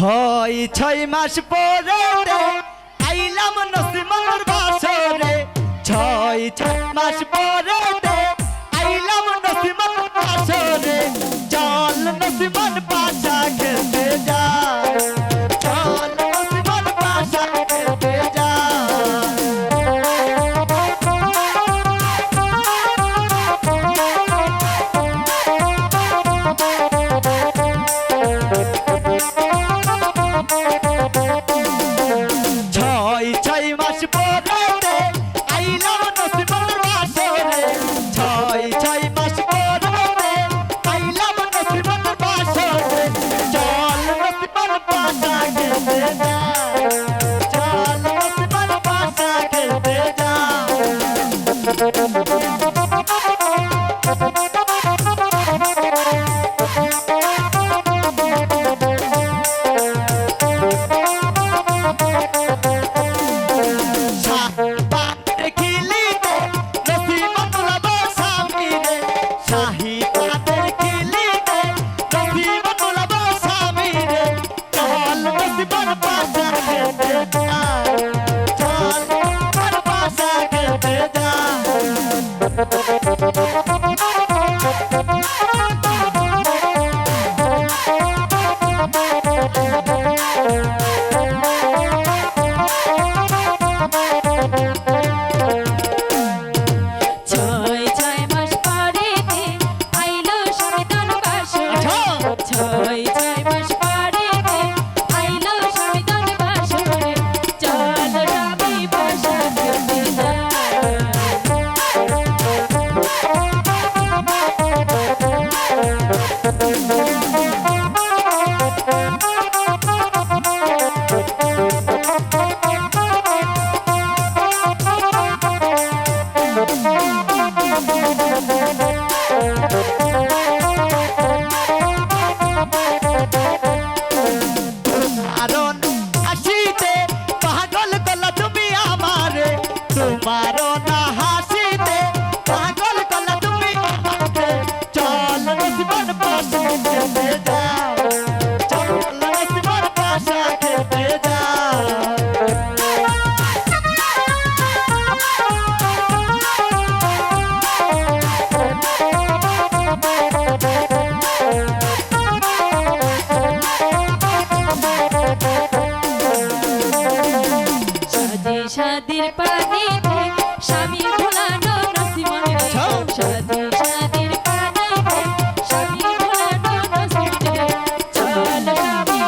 ছয় ছয় মাস পরে আইলাম নসিমার বাসরে। ছয় ছয় মাস পরে আইলাম নসিমার বাসরে। চল নসিমার বাসা খেলতে যায়। পারো না হাসিতে পাগল কলা তুমি আমাকে চল রসিবন পাশে খেতে যাও চল রসিবন পাশে খেতে যাও Thank সাদির পানিতে স্বামী ভোলানো নসিমন সাদি আচ্ছা। সাদির পানিতে স্বামী ভোলানো নসিমন চলো আমি